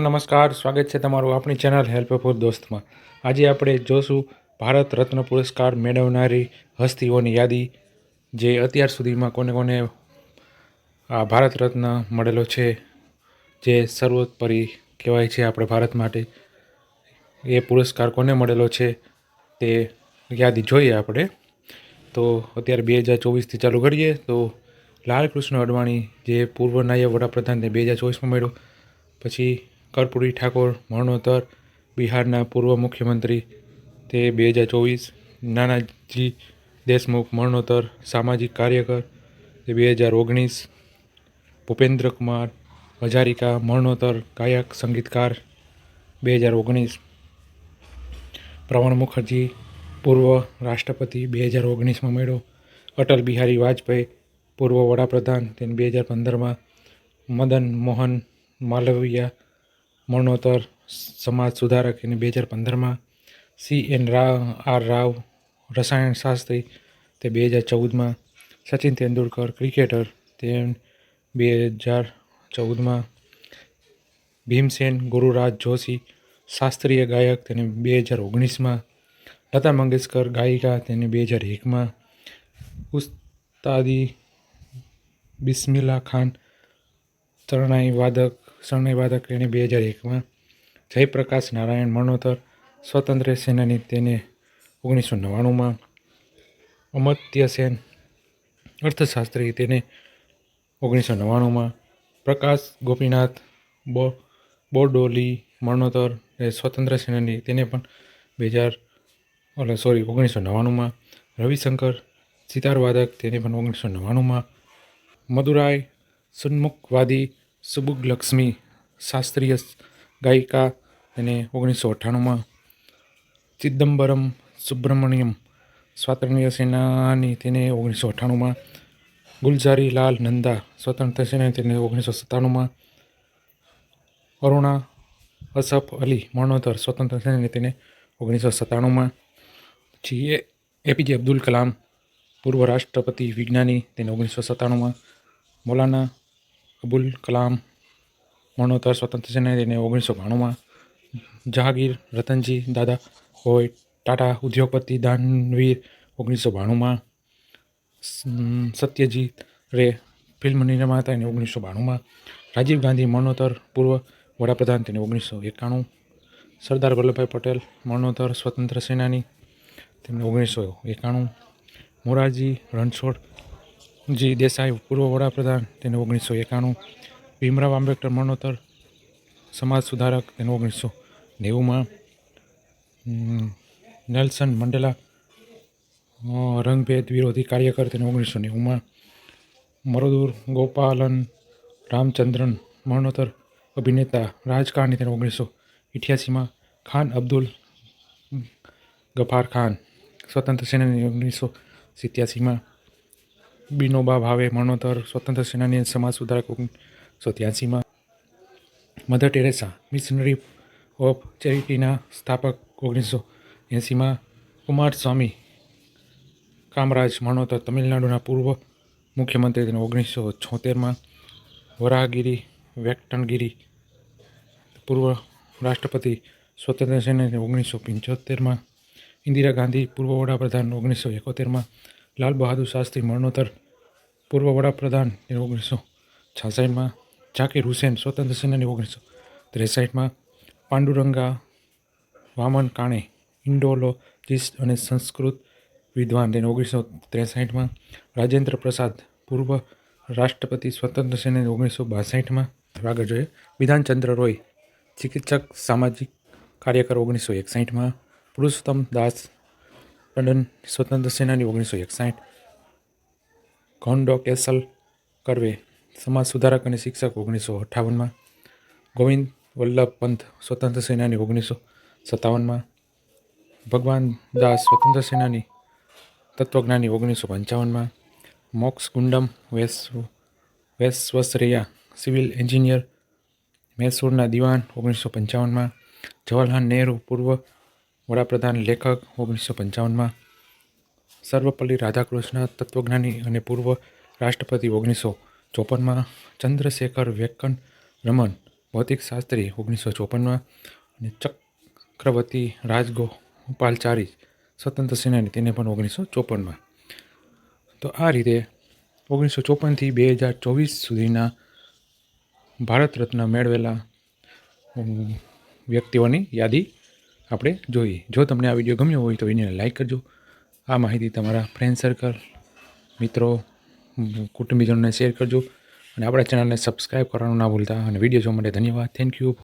નમસ્કાર, સ્વાગત છે તમારું આપણી ચેનલ હેલ્પફુલ દોસ્તમાં. આજે આપણે જોશું ભારત રત્ન પુરસ્કાર મેળવનારી હસ્તીઓની યાદી, જે અત્યાર સુધીમાં કોને કોને આ ભારત રત્ન મળેલો છે, જે સર્વોપરી કહેવાય છે આપણે ભારત માટે. એ પુરસ્કાર કોને મળેલો છે તે યાદી જોઈએ આપણે. તો અત્યારે બે હજાર ચોવીસથી ચાલુ કરીએ, તો લાલકૃષ્ણ અડવાણી, જે પૂર્વ નાયબ વડાપ્રધાનને બે હજાર ચોવીસમાં મળ્યો, પછી કર્પૂરી ઠાકોર, મરણોત્તર, બિહારના પૂર્વ મુખ્યમંત્રી તે બે હજાર ચોવીસ, નાનાજી દેશમુખ, મરણોત્તર, સામાજિક કાર્યકર તે બે હજાર ઓગણીસ, ભૂપેન્દ્ર કુમાર, હજારિકા, મરણોત્તર, ગાયક, સંગીતકાર બે હજાર ઓગણીસ, પ્રવણ મુખર્જી, પૂર્વ રાષ્ટ્રપતિ બે હજાર ઓગણીસમાં મળ્યો, અટલ બિહારી વાજપેયી, પૂર્વ વડાપ્રધાન તેને બે હજાર પંદરમાં, મદન મોહન માલવીયા મરણોત્તર સમાજ સુધારક એને બે હજાર પંદરમાં C N Rao, R Rao, રસાયણ શાસ્ત્રી તે બે હજાર ચૌદમાં સચિન તેંડુલકર ક્રિકેટર તે બે હજાર ચૌદમાં ભીમસેન ગુરુરાજ જોશી શાસ્ત્રીય ગાયક તેને બે હજાર ઓગણીસમાં, લતા મંગેશકર ગાયિકા તેને બે હજાર એકમાં, ઉસ્તાદી બિસ્મિલ્લા ખાન તરણાઈ વાદક શરણાઈ વાદક એણે બે હજાર એકમાં જયપ્રકાશ નારાયણ મરણોત્તર સ્વતંત્ર સેનાની તેને ઓગણીસો નવ્વાણુંમાં અમર્ત્ય સેન અર્થશાસ્ત્રી તેને ઓગણીસો નવ્વાણુંમાં પ્રકાશ ગોપીનાથ બો બોરડોલી મરણોત્તર એ સ્વતંત્ર સેનાની તેને પણ બે હજાર ઓલે સોરી ઓગણીસો નવ્વાણુંમાં રવિશંકર સિતારવાદક તેને પણ ઓગણીસો નવ્વાણુંમાં મદુરાય સન્મુખવાદી સુબુગલક્ષ્મી શાસ્ત્રીય ગાયિકા તેને ઓગણીસો અઠ્ઠાણુંમાં ચિદમ્બરમ સુબ્રમણ્યમ સ્વાતંત્ર્ય સેનાની તેને ઓગણીસો અઠ્ઠાણુંમાં ગુલઝારી લાલ નંદા સ્વતંત્ર સેનાની તેને ઓગણીસો સત્તાણુંમાં અરુણા અસફ અલી મરણોત્તર સ્વતંત્ર સેનાની તેને ઓગણીસો સત્તાણુંમાં પછી એ, એપીજે અબ્દુલ કલામ પૂર્વ રાષ્ટ્રપતિ વિજ્ઞાની તેને ઓગણીસો સત્તાણુંમાં, મૌલાના અબુલ કલામ, મરણોત્તર સ્વતંત્ર સેનાની તેને ઓગણીસો બાણુંમાં જહાંગીર, રતનજી દાદા હોય, ટાટા ઉદ્યોગપતિ દાનવીર ઓગણીસો બાણુંમાં સત્યજીત રે ફિલ્મ નિર્માતા એને ઓગણીસો બાણુંમાં, રાજીવ ગાંધી મરણોત્તર પૂર્વ વડાપ્રધાન તેને ઓગણીસો એકાણું, સરદાર વલ્લભભાઈ પટેલ મરણોત્તર સ્વતંત્ર સેનાની, તેમને ઓગણીસો એકાણું, મોરારજી રણછોડજી દેસાઈ પૂર્વ વડાપ્રધાન, તેને ઓગણીસો એકાણું. ભીમરાવ આંબેડકર મરણોત્તર, સમાજ સુધારક, તેને ઓગણીસો નેવુંમાં. નેલ્સન મંડેલા રંગભેદ વિરોધી કાર્યકર, તેને ઓગણીસો નેવુંમાં. મરુદૂર ગોપાલન, રામચંદ્રન મરણોત્તર, અભિનેતા રાજકારણી, તેને ઓગણીસો ઇઠ્યાસીમાં. ખાન અબ્દુલ ગફાર ખાન, સ્વતંત્ર સેનાની ઓગણીસો સિત્યાસીમાં. બિનોબા ભાવે મરણોત્તર સ્વતંત્ર સેનાની સમાજ સુધારક ઓગણીસો ત્યાસીમાં મધર ટેરેસા, મિશનરી ઓફ ચેરિટીના સ્થાપક ઓગણીસો એંસીમાં. કુમાર સ્વામી કામરાજ મરણોત્તર તમિલનાડુના પૂર્વ મુખ્યમંત્રી તેને ઓગણીસો છોતેરમાં. વરાહગીરી, વેક્ટનગીરી, પૂર્વ રાષ્ટ્રપતિ, સ્વતંત્ર સેનાની ઓગણીસો પંચોતેરમાં. ઇન્દિરા ગાંધી, પૂર્વ વડાપ્રધાન, ઓગણીસો એકોતેરમાં. લાલ બહાદુર શાસ્ત્રી, મરણોત્તર પૂર્વ વડાપ્રધાન ઓગણીસો છાસઠમાં ઝાકીર હુસેન સ્વતંત્ર સેનાની ઓગણીસો ત્રેસઠમાં પાંડુરંગા વામન કાણે ઇન્ડોલોજિસ્ટ અને સંસ્કૃત વિદ્વાન તેને ઓગણીસો ત્રેસઠમાં રાજેન્દ્ર પ્રસાદ પૂર્વ રાષ્ટ્રપતિ સ્વતંત્ર સેનાની ઓગણીસો બાસઠમાં આગળ જોઈએ. વિધાનચંદ્ર રોય, ચિકિત્સક, સામાજિક કાર્યકર ઓગણીસો એકસાઠમાં પુરુષોત્તમ દાસ ટંડન સ્વતંત્ર સેનાની ઓગણીસો એકસાઠ. કોન્ડો કેસલ કરવે, સમાજ સુધારક અને શિક્ષક ઓગણીસો અઠ્ઠાવનમાં. ગોવિંદ વલ્લભ પંત સ્વતંત્ર સેનાની ઓગણીસો સત્તાવનમાં. ભગવાન દાસ, સ્વતંત્ર સેનાની તત્વજ્ઞાની ઓગણીસો પંચાવનમાં. મોક્ષ ગુંડમ વેસ, વેસ્વસરૈયા, સિવિલ એન્જિનિયર, મૈસૂરના દિવાન ઓગણીસો પંચાવનમાં. જવાહરલાલ નહેરુ પૂર્વ વડાપ્રધાન લેખક ઓગણીસો પંચાવનમાં, સર્વપલ્લી રાધાકૃષ્ણ તત્વજ્ઞાની અને પૂર્વ રાષ્ટ્રપતિ ઓગણીસો ચોપનમાં, ચંદ્રશેખર વેંકન રમન ભૌતિક શાસ્ત્રી ઓગણીસો ચોપનમાં અને ચક્રવર્તી રાજગોપાલચારી સ્વતંત્ર સેનાની તેને પણ ઓગણીસો ચોપનમાં. તો આ રીતે ઓગણીસો ચોપનથી બે હજાર ચોવીસ સુધીના ભારત રત્ન મેળવેલા વ્યક્તિઓની યાદી આપણે જોઈએ. જો તમને આ વીડિયો ગમ્યો હોય તો વિડીયોને લાઈક કરજો. આ માહિતી તમારા ફ્રેન્ડ સર્કલ મિત્રો, કુટુંબીજનોને શેર કરજો. અને આપણા ચેનલને સબસ્ક્રાઈબ કરવાનું ના ભૂલતા. અને વીડિયો જોવા માટે ધન્યવાદ. Thank you